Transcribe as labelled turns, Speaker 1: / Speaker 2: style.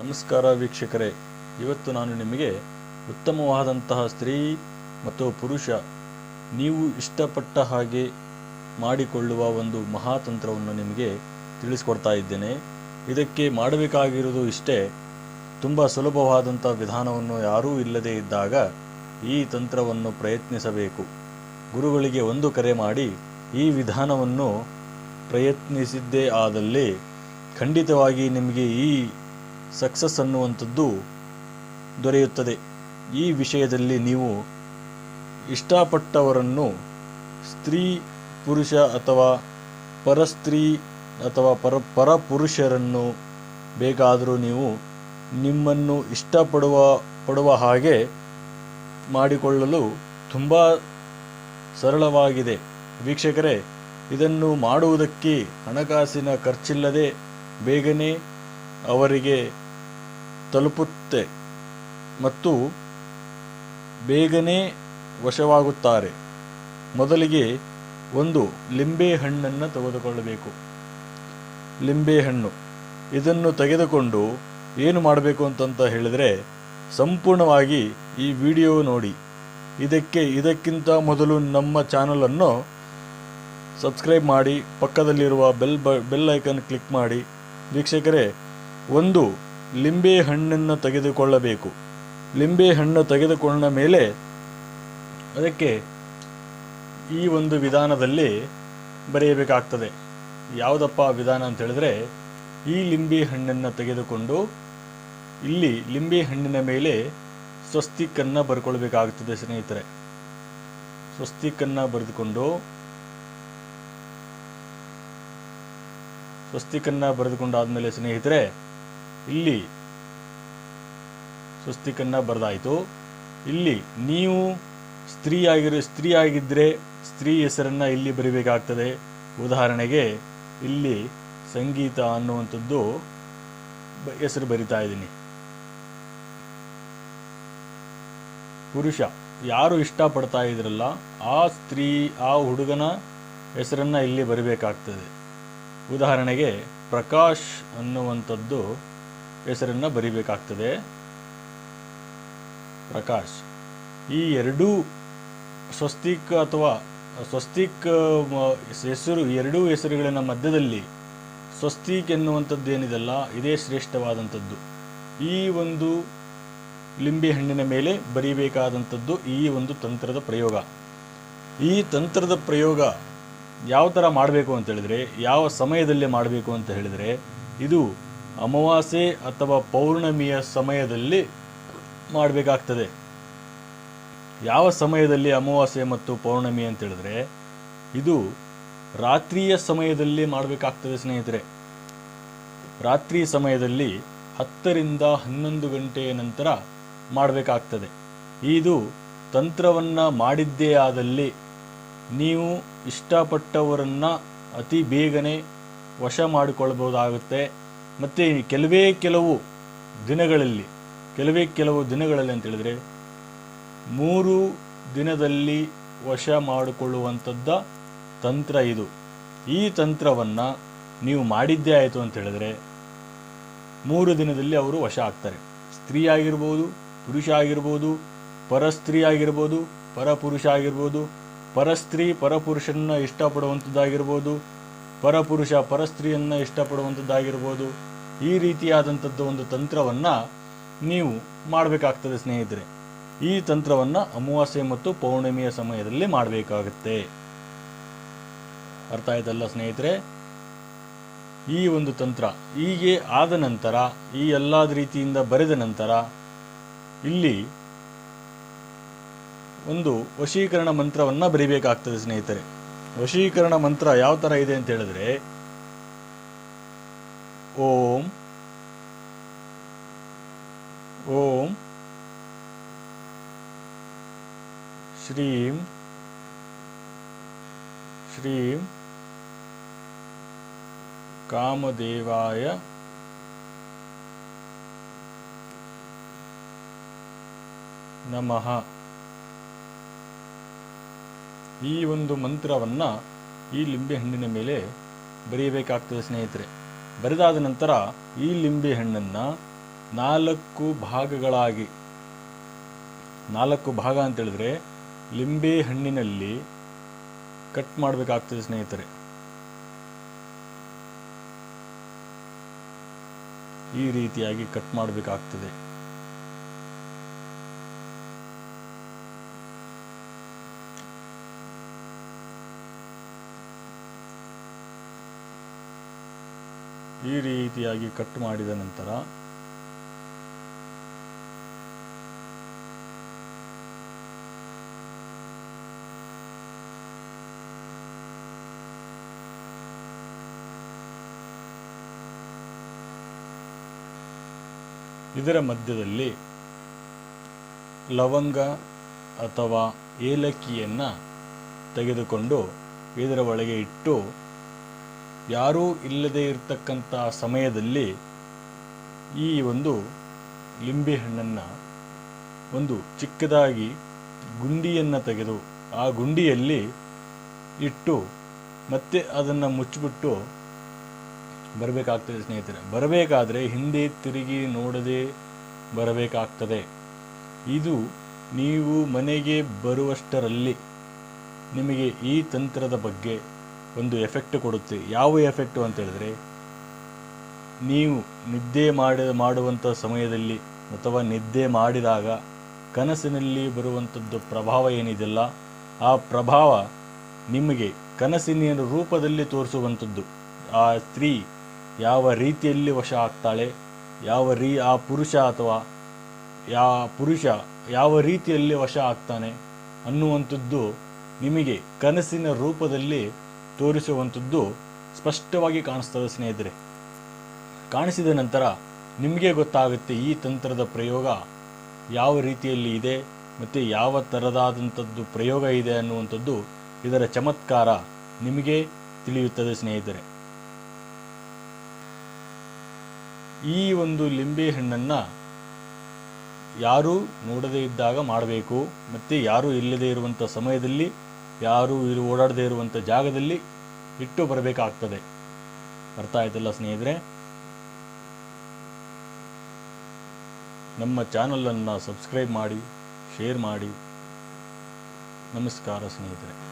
Speaker 1: ನಮಸ್ಕಾರ ವೀಕ್ಷಕರೇ. ಇವತ್ತು ನಾನು ನಿಮಗೆ ಉತ್ತಮವಾದಂತಹ ಸ್ತ್ರೀ ಮತ್ತು ಪುರುಷ ನೀವು ಇಷ್ಟಪಟ್ಟ ಹಾಗೆ ಮಾಡಿಕೊಳ್ಳುವ ಒಂದು ಮಹಾತಂತ್ರವನ್ನು ನಿಮಗೆ ತಿಳಿಸ್ಕೊಡ್ತಾ ಇದ್ದೇನೆ. ಇದಕ್ಕೆ ಮಾಡಬೇಕಾಗಿರುವುದು ಇಷ್ಟೇ. ತುಂಬ ಸುಲಭವಾದಂಥ ವಿಧಾನವನ್ನು ಯಾರೂ ಇಲ್ಲದೇ ಇದ್ದಾಗ ಈ ತಂತ್ರವನ್ನು ಪ್ರಯತ್ನಿಸಬೇಕು. ಗುರುಗಳಿಗೆ ಒಂದು ಕರೆ ಮಾಡಿ, ಈ ವಿಧಾನವನ್ನು ಪ್ರಯತ್ನಿಸಿದ್ದೇ ಆದಲ್ಲಿ ಖಂಡಿತವಾಗಿ ನಿಮಗೆ ಈ ಸಕ್ಸಸ್ ಅನ್ನುವಂಥದ್ದು ದೊರೆಯುತ್ತದೆ. ಈ ವಿಷಯದಲ್ಲಿ ನೀವು ಇಷ್ಟಪಟ್ಟವರನ್ನು ಸ್ತ್ರೀ, ಪುರುಷ ಅಥವಾ ಪರಸ್ತ್ರೀ ಅಥವಾ ಪರ, ಪರಪುರುಷರನ್ನು ಬೇಕಾದರೂ ನೀವು ನಿಮ್ಮನ್ನು ಇಷ್ಟಪಡುವ, ಪಡುವ ಹಾಗೆ ಮಾಡಿಕೊಳ್ಳಲು ತುಂಬ ಸರಳವಾಗಿದೆ. ವೀಕ್ಷಕರೇ, ಇದನ್ನು ಮಾಡುವುದಕ್ಕೆ ಹಣಕಾಸಿನ ಖರ್ಚಿಲ್ಲದೆ ಬೇಗನೆ ಅವರಿಗೆ ತಲುಪುತ್ತೆ ಮತ್ತು ಬೇಗನೆ ವಶವಾಗುತ್ತಾರೆ. ಮೊದಲಿಗೆ ಒಂದು ಲಿಂಬೆ ಹಣ್ಣನ್ನು ತೆಗೆದುಕೊಳ್ಳಬೇಕು. ಲಿಂಬೆ ಹಣ್ಣು. ಇದನ್ನು ತೆಗೆದುಕೊಂಡು ಏನು ಮಾಡಬೇಕು ಅಂತಂತ ಹೇಳಿದರೆ ಸಂಪೂರ್ಣವಾಗಿ ಈ ವಿಡಿಯೋ ನೋಡಿ. ಇದಕ್ಕೆ ಇದಕ್ಕಿಂತ ಮೊದಲು ನಮ್ಮ ಚಾನಲನ್ನು ಸಬ್ಸ್ಕ್ರೈಬ್ ಮಾಡಿ, ಪಕ್ಕದಲ್ಲಿರುವ ಬೆಲ್ ಬ, ಬೆಲ್ ಐಕನ್ ಕ್ಲಿಕ್ ಮಾಡಿ. ವೀಕ್ಷಕರೇ, ಒಂದು ಲಿಂಬೆ ಹಣ್ಣನ್ನು ತೆಗೆದುಕೊಳ್ಳಬೇಕು. ಲಿಂಬೆ ಹಣ್ಣು ತೆಗೆದುಕೊಂಡ ಮೇಲೆ ಅದಕ್ಕೆ ಈ ಒಂದು ವಿಧಾನದಲ್ಲಿ ಬರೆಯಬೇಕಾಗ್ತದೆ. ಯಾವುದಪ್ಪ ವಿಧಾನ ಅಂತ ಹೇಳಿದ್ರೆ, ಈ ಲಿಂಬೆ ಹಣ್ಣನ್ನು ತೆಗೆದುಕೊಂಡು ಇಲ್ಲಿ ಲಿಂಬೆ ಹಣ್ಣಿನ ಮೇಲೆ ಸ್ವಸ್ತಿಕನ್ನು ಬರ್ಕೊಳ್ಬೇಕಾಗುತ್ತದೆ ಸ್ನೇಹಿತರೆ. ಸ್ವಸ್ತಿಕನ್ನು ಬರೆದುಕೊಂಡು ಸ್ವಸ್ತಿಕನ್ನ ಬರೆದುಕೊಂಡಾದ್ಮೇಲೆ ಸ್ನೇಹಿತರೆ ಇಲ್ಲಿ ಸ್ವಸ್ತಿಕನ್ನ ಬರೆದಾಯಿತು. ಇಲ್ಲಿ ನೀವು ಸ್ತ್ರೀ ಆಗಿರೋ, ಸ್ತ್ರೀ ಆಗಿದ್ದರೆ ಸ್ತ್ರೀ ಹೆಸರನ್ನ ಇಲ್ಲಿ ಬರಿಬೇಕಾಗ್ತದೆ. ಉದಾಹರಣೆಗೆ ಇಲ್ಲಿ ಸಂಗೀತ ಅನ್ನುವಂಥದ್ದು ಹೆಸರು ಬರಿತಾ ಇದ್ದೀನಿ. ಪುರುಷ, ಯಾರು ಇಷ್ಟಪಡ್ತಾ ಇದ್ರಲ್ಲ ಆ ಸ್ತ್ರೀ, ಆ ಹುಡುಗನ ಹೆಸರನ್ನ ಇಲ್ಲಿ ಬರಿಬೇಕಾಗ್ತದೆ. ಉದಾಹರಣೆಗೆ ಪ್ರಕಾಶ್ ಅನ್ನುವಂಥದ್ದು ಹೆಸರನ್ನು ಬರಿಬೇಕಾಗ್ತದೆ. ಪ್ರಕಾಶ್, ಈ ಎರಡೂ ಸ್ವಸ್ತಿಕ್ ಅಥವಾ ಸ್ವಸ್ತಿಕ್ ಹೆಸರು ಎರಡೂ ಹೆಸರುಗಳಿನ ಮಧ್ಯದಲ್ಲಿ ಸ್ವಸ್ತಿಕ್ ಎನ್ನುವಂಥದ್ದು ಏನಿದೆಲ್ಲ ಇದೇ ಶ್ರೇಷ್ಠವಾದಂಥದ್ದು. ಈ ಒಂದು ಲಿಂಬೆ ಹಣ್ಣಿನ ಮೇಲೆ ಬರೀಬೇಕಾದಂಥದ್ದು ಈ ಒಂದು ತಂತ್ರದ ಪ್ರಯೋಗ. ಈ ತಂತ್ರದ ಪ್ರಯೋಗ ಯಾವ ಥರ ಮಾಡಬೇಕು ಅಂತ ಹೇಳಿದರೆ, ಯಾವ ಸಮಯದಲ್ಲಿ ಮಾಡಬೇಕು ಅಂತ ಹೇಳಿದರೆ, ಇದು ಅಮಾವಾಸ್ಯೆ ಅಥವಾ ಪೌರ್ಣಮಿಯ ಸಮಯದಲ್ಲಿ ಮಾಡಬೇಕಾಗ್ತದೆ. ಯಾವ ಸಮಯದಲ್ಲಿ ಅಮಾವಾಸ್ಯೆ ಮತ್ತು ಪೌರ್ಣಮಿ ಅಂತ ಹೇಳಿದ್ರೆ, ಇದು ರಾತ್ರಿಯ ಸಮಯದಲ್ಲಿ ಮಾಡಬೇಕಾಗ್ತದೆ ಸ್ನೇಹಿತರೆ. ರಾತ್ರಿ ಸಮಯದಲ್ಲಿ ಹತ್ತರಿಂದ ಹನ್ನೊಂದು ಗಂಟೆಯ ನಂತರ ಮಾಡಬೇಕಾಗ್ತದೆ. ಇದು ತಂತ್ರವನ್ನು ಮಾಡಿದ್ದೇ ಆದಲ್ಲಿ ನೀವು ಇಷ್ಟಪಟ್ಟವರನ್ನ ಅತಿ ಬೇಗನೆ ವಶ ಮಾಡಿಕೊಳ್ಬಹುದಾಗುತ್ತೆ. ಮತ್ತು ಕೆಲವೇ ಕೆಲವು ದಿನಗಳಲ್ಲಿ, ಕೆಲವೇ ಕೆಲವು ದಿನಗಳಲ್ಲಿ ಅಂತೇಳಿದರೆ ಮೂರು ದಿನದಲ್ಲಿ ವಶ ಮಾಡಿಕೊಳ್ಳುವಂಥದ್ದ ತಂತ್ರ ಇದು. ಈ ತಂತ್ರವನ್ನು ನೀವು ಮಾಡಿದ್ದೇ ಆಯಿತು ಅಂತ ಹೇಳಿದ್ರೆ, ಮೂರು ದಿನದಲ್ಲಿ ಅವರು ವಶ ಆಗ್ತಾರೆ. ಸ್ತ್ರೀ ಆಗಿರ್ಬೋದು, ಪುರುಷ ಆಗಿರ್ಬೋದು, ಪರಸ್ತ್ರೀ ಆಗಿರ್ಬೋದು, ಪರಪುರುಷ ಆಗಿರ್ಬೋದು, ಪರಸ್ತ್ರೀ ಪರಪುರುಷನ ಇಷ್ಟಪಡುವಂಥದ್ದಾಗಿರ್ಬೋದು, ಪರಪುರುಷ ಪರಸ್ತ್ರೀಯನ್ನು ಇಷ್ಟಪಡುವಂಥದ್ದಾಗಿರ್ಬೋದು ಈ ರೀತಿಯಾದಂಥದ್ದು ಒಂದು ತಂತ್ರವನ್ನು ನೀವು ಮಾಡಬೇಕಾಗ್ತದೆ ಸ್ನೇಹಿತರೆ. ಈ ತಂತ್ರವನ್ನು ಅಮಾವಾಸ್ಯೆ ಮತ್ತು ಪೌರ್ಣಿಮೆಯ ಸಮಯದಲ್ಲಿ ಮಾಡಬೇಕಾಗುತ್ತೆ. ಅರ್ಥ ಆಯ್ತಲ್ಲ ಸ್ನೇಹಿತರೆ? ಈ ಒಂದು ತಂತ್ರ ಹೀಗೆ ಆದ ನಂತರ, ಈ ಎಲ್ಲ ರೀತಿಯಿಂದ ಬರೆದ ನಂತರ, ಇಲ್ಲಿ ಒಂದು ವಶೀಕರಣ ಮಂತ್ರವನ್ನು ಬರಿಬೇಕಾಗ್ತದೆ ಸ್ನೇಹಿತರೆ. ವಶೀಕರಣ ಮಂತ್ರ ಯಾವ ಥರ ಇದೆ ಅಂತ ಹೇಳಿದ್ರೆ ಓಂ ಓಂ, ಶ್ರೀಂ ಶ್ರೀಂ, ಕಾಮದೇವಾಯ, ನಮಃ. ಈ ಒಂದು ಮಂತ್ರವನ್ನು ಈ ಲಿಂಬೆ ಹಣ್ಣಿನ ಮೇಲೆ ಬರೆಯಬೇಕಾಗ್ತದೆ ಸ್ನೇಹಿತರೆ. ಬರೆದಾದ ನಂತರ ಈ ಲಿಂಬೆ ಹಣ್ಣನ್ನು ನಾಲ್ಕು ಭಾಗಗಳಾಗಿ, ನಾಲ್ಕು ಭಾಗ ಅಂತ ಹೇಳಿದ್ರೆ ಲಿಂಬೆ ಹಣ್ಣಿನಲ್ಲಿ ಕಟ್ ಮಾಡಬೇಕಾಗ್ತದೆ ಸ್ನೇಹಿತರೆ. ಈ ರೀತಿಯಾಗಿ ಕಟ್ ಮಾಡಬೇಕಾಗ್ತದೆ. ಈ ರೀತಿಯಾಗಿ ಕಟ್ ಮಾಡಿದ ನಂತರ ಇದರ ಮಧ್ಯದಲ್ಲಿ ಲವಂಗ ಅಥವಾ ಏಲಕ್ಕಿಯನ್ನು ತೆಗೆದುಕೊಂಡು ಇದರ ಒಳಗೆ ಇಟ್ಟು ಯಾರೂ ಇಲ್ಲದೆ ಇರತಕ್ಕಂಥ ಸಮಯದಲ್ಲಿ ಈ ಒಂದು ಲಿಂಬೆ ಹಣ್ಣನ್ನು ಒಂದು ಚಿಕ್ಕದಾಗಿ ಗುಂಡಿಯನ್ನು ತೆಗೆದು ಆ ಗುಂಡಿಯಲ್ಲಿ ಇಟ್ಟು ಮತ್ತೆ ಅದನ್ನು ಮುಚ್ಚಿಬಿಟ್ಟು ಬರಬೇಕಾಗ್ತದೆ ಸ್ನೇಹಿತರೆ. ಬರಬೇಕಾದರೆ ಹಿಂದೆ ತಿರುಗಿ ನೋಡದೆ ಬರಬೇಕಾಗ್ತದೆ. ಇದು ನೀವು ಮನೆಗೆ ಬರುವಷ್ಟರಲ್ಲಿ ನಿಮಗೆ ಈ ತಂತ್ರದ ಬಗ್ಗೆ ಒಂದು ಎಫೆಕ್ಟ್ ಕೊಡುತ್ತೆ. ಯಾವ ಎಫೆಕ್ಟು ಅಂತ ಹೇಳಿದ್ರೆ, ನೀವು ನಿದ್ದೆ ಮಾಡಿ, ಮಾಡುವಂಥ ಸಮಯದಲ್ಲಿ ಅಥವಾ ನಿದ್ದೆ ಮಾಡಿದಾಗ ಕನಸಿನಲ್ಲಿ ಬರುವಂಥದ್ದು ಪ್ರಭಾವ ಏನಿದೆಯಲ್ಲ, ಆ ಪ್ರಭಾವ ನಿಮಗೆ ಕನಸಿನ ರೂಪದಲ್ಲಿ ತೋರಿಸುವಂಥದ್ದು. ಆ ಸ್ತ್ರೀ ಯಾವ ರೀತಿಯಲ್ಲಿ ವಶ ಆಗ್ತಾಳೆ, ಯಾವ ರೀ, ಆ ಪುರುಷ ಅಥವಾ ಯಾ ಪುರುಷ ಯಾವ ರೀತಿಯಲ್ಲಿ ವಶ ಆಗ್ತಾನೆ ಅನ್ನುವಂಥದ್ದು ನಿಮಗೆ ಕನಸಿನ ರೂಪದಲ್ಲಿ ತೋರಿಸುವಂಥದ್ದು ಸ್ಪಷ್ಟವಾಗಿ ಕಾಣಿಸ್ತದೆ ಸ್ನೇಹಿತರೆ. ಕಾಣಿಸಿದ ನಂತರ ನಿಮಗೆ ಗೊತ್ತಾಗುತ್ತೆ ಈ ತಂತ್ರದ ಪ್ರಯೋಗ ಯಾವ ರೀತಿಯಲ್ಲಿ ಇದೆ ಮತ್ತು ಯಾವ ಥರದಾದಂಥದ್ದು ಪ್ರಯೋಗ ಇದೆ ಅನ್ನುವಂಥದ್ದು ಇದರ ಚಮತ್ಕಾರ ನಿಮಗೆ ತಿಳಿಯುತ್ತದೆ ಸ್ನೇಹಿತರೆ. ಈ ಒಂದು ಲಿಂಬೆ ಹಣ್ಣನ್ನು ಯಾರೂ ನೋಡದೇ ಇದ್ದಾಗ ಮಾಡಬೇಕು, ಮತ್ತು ಯಾರೂ ಇಲ್ಲದೇ ಇರುವಂಥ ಸಮಯದಲ್ಲಿ, ಯಾರೂ ಇಲ್ಲಿ ಓಡಾಡದೇ ಇರುವಂಥ ಜಾಗದಲ್ಲಿ ಇಟ್ಟು ಬರಬೇಕಾಗ್ತದೆ. ಅರ್ಥ ಆಯ್ತಲ್ಲ ಸ್ನೇಹಿತರೆ. ನಮ್ಮ ಚಾನಲನ್ನು ಸಬ್ಸ್ಕ್ರೈಬ್ ಮಾಡಿ ಶೇರ್ ಮಾಡಿ. ನಮಸ್ಕಾರ ಸ್ನೇಹಿತರೆ.